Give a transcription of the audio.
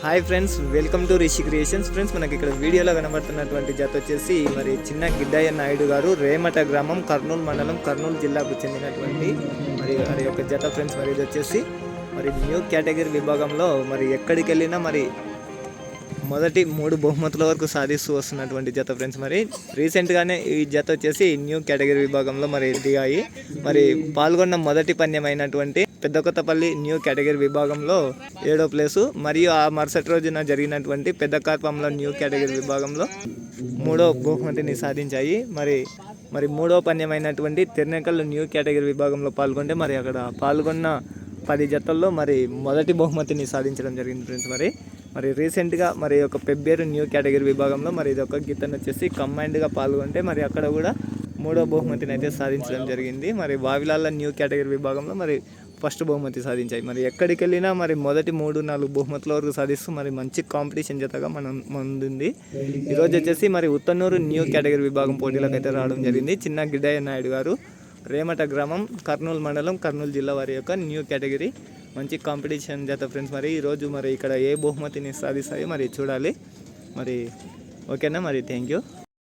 Hi friends welcome to Rishi creations friends మనకి ఇక్కడ వీడియోలో కనబడుతున్నటువంటి జత వచ్చేసి మరి చిన్న గిడ్డయ్య నాయుడు గారు రేమట గ్రామం కర్నూలు మండలం కర్నూలు జిల్లాకు చెందినటువంటి మరి వారి యొక్క జత ఫ్రెండ్స్ మరి ఇది వచ్చేసి మరి న్యూ కేటగిరీ విభాగంలో మరి ఎక్కడికి వెళ్ళినా మరి మొదటి మూడు బహుమతుల వరకు సాధిస్తూ వస్తున్నటువంటి జత ఫ్రెండ్స్ మరి రీసెంట్గానే ఈ జత వచ్చేసి న్యూ కేటగిరీ విభాగంలో మరి దిగాయి మరి పాల్గొన్న మొదటి పణ్యమైనటువంటి పెద్ద కొత్తపల్లి న్యూ కేటగిరీ విభాగంలో ఏడో ప్లేసు. మరియు ఆ మరుసటి రోజున జరిగినటువంటి పెద్ద కార్పంలో న్యూ కేటగిరీ విభాగంలో మూడో బహుమతిని సాధించాయి. మరి మరి మూడో పణ్యమైనటువంటి తిరునకల్ న్యూ కేటగిరీ విభాగంలో పాల్గొంటే మరి అక్కడ పాల్గొన్న పది జతల్లో మరి మొదటి బహుమతిని సాధించడం జరిగింది ఫ్రెండ్స్ మరి. మరి రీసెంట్గా మరి ఒక పెబ్బేరు న్యూ కేటగిరీ విభాగంలో మరి ఇది ఒక గీతను వచ్చేసి కంబైన్డ్గా పాల్గొంటే మరి అక్కడ కూడా మూడో బహుమతిని అయితే సాధించడం జరిగింది. మరి వావిలాల న్యూ కేటగిరీ విభాగంలో మరి ఫస్ట్ బహుమతి సాధించాయి. మరి ఎక్కడికి వెళ్ళినా మరి మొదటి మూడు నాలుగు బహుమతుల వరకు సాధిస్తూ మరి మంచి కాంపిటీషన్ జతగా మనం ముందుంది. ఈరోజు వచ్చేసి మరి ఉత్తనూరు న్యూ కేటగిరీ విభాగం పోటీలకు అయితే రావడం జరిగింది. చిన్న గిడ్డయ్య నాయుడు గారు రేమట గ్రామం కర్నూలు మండలం కర్నూలు జిల్లా వారి యొక్క న్యూ కేటగిరీ మంచి కాంపిటీషన్ జత ఫ్రెండ్స్ మరి. ఈరోజు మరి ఇక్కడ ఏ బహుమతిని సాధిస్తాయో మరి చూడాలి. మరి ఓకేనా మరి? Thank you